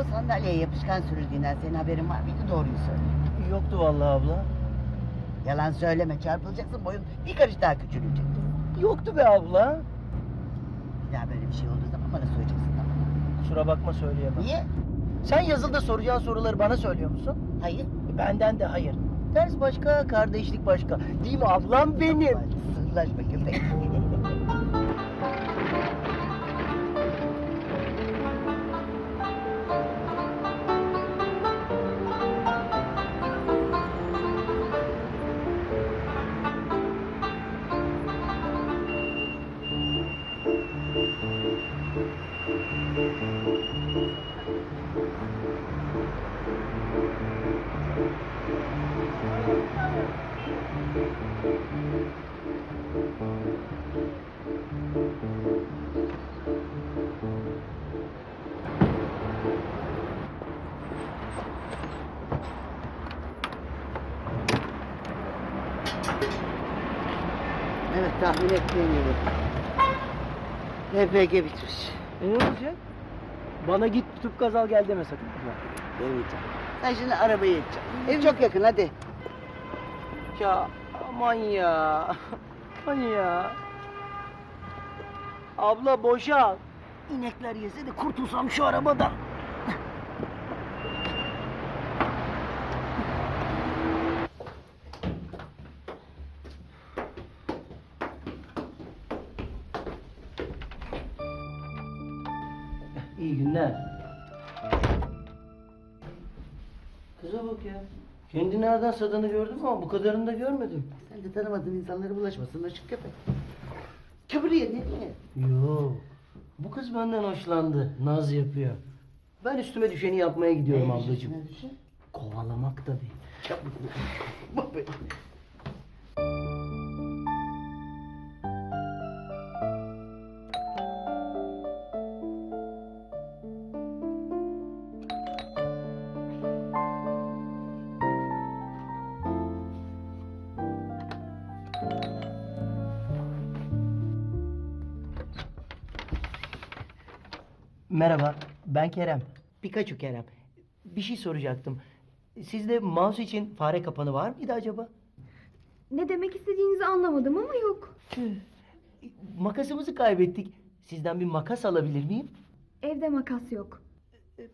O sandalyeye yapışkan sürüldüğünden senin haberin var mıydı? Doğruyu söyle. Yoktu vallahi abla. Yalan söyleme çarpılacaksın boyun bir karış daha küçülecek. Yoktu be abla. Bir daha böyle bir şey olduğu zaman bana söyleyeceksin tamam mı? Kusura bakma söyleyemem. Niye? Sen yazılda soracağın soruları bana söylüyor musun? Hayır. E, Benden de hayır. Ders başka, kardeşlik başka. Değil mi ablam benim? Hadi Sırlaşma Evet tahmin ettiğin gibi. LPG bitmiş. E ne olacak? Bana git tüp gazal gel deme sakın. Demeyeceğim. Sen şimdi arabayı edeceksin. Ev çok yakın hadi. Ya aman ya. Hani ya. Abla boşal. İnekler yese de kurtulsam şu arabadan. İyi günler. Kıza bak ya. Kendi nereden sadığını gördüm ama bu kadarını da görmedim. Sen de tanımadığın insanlara bulaşmasın açık köpek. Kıbrıya ne diye? Yo. Bu kız benden hoşlandı. Naz yapıyor. Ben üstüme düşeni yapmaya gidiyorum ablacığım. üstüne düşen? Kovalamak tabii. Çabuk. Merhaba, ben Kerem. Pikachu Kerem. Bir şey soracaktım. Sizde mouse için fare kapanı var mıydı acaba? Ne demek istediğinizi anlamadım ama yok. Tüh. Makasımızı kaybettik. Sizden bir makas alabilir miyim? Evde makas yok.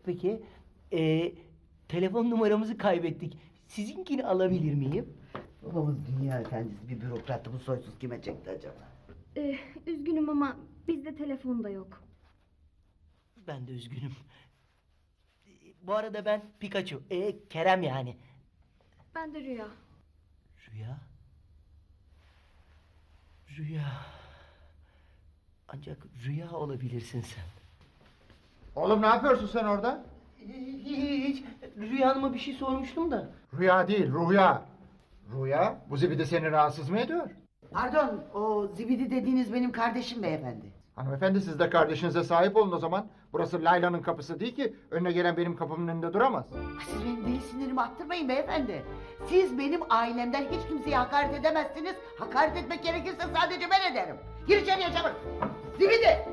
Peki. Ee, telefon numaramızı kaybettik. Sizinkini alabilir miyim? Babamız dünya efendisi bir bürokrattı. Bu soysuz kime çekti acaba? Ee, üzgünüm ama bizde telefon da yok. Ben de üzgünüm. Bu arada ben Pikachu. Ee, Kerem yani. Ben de Rüya. Rüya. Rüya. Ancak rüya olabilirsin sen. Oğlum ne yapıyorsun sen orada? Hiç. Rüya Hanım'a bir şey sormuştum da. Rüya değil, rüya. Rüya, bu zibidi seni rahatsız mı ediyor? Pardon o zibidi dediğiniz benim kardeşim beyefendi. Hanımefendi siz de kardeşinize sahip olun o zaman. Burası Layla'nın kapısı değil ki önüne gelen benim kapımın önünde duramaz. Siz benim deli sinirimi attırmayın beyefendi. Siz benim ailemden hiç kimseye hakaret edemezsiniz. Hakaret etmek gerekirse sadece ben ederim. Gir içeriye çabuk. Zibidi.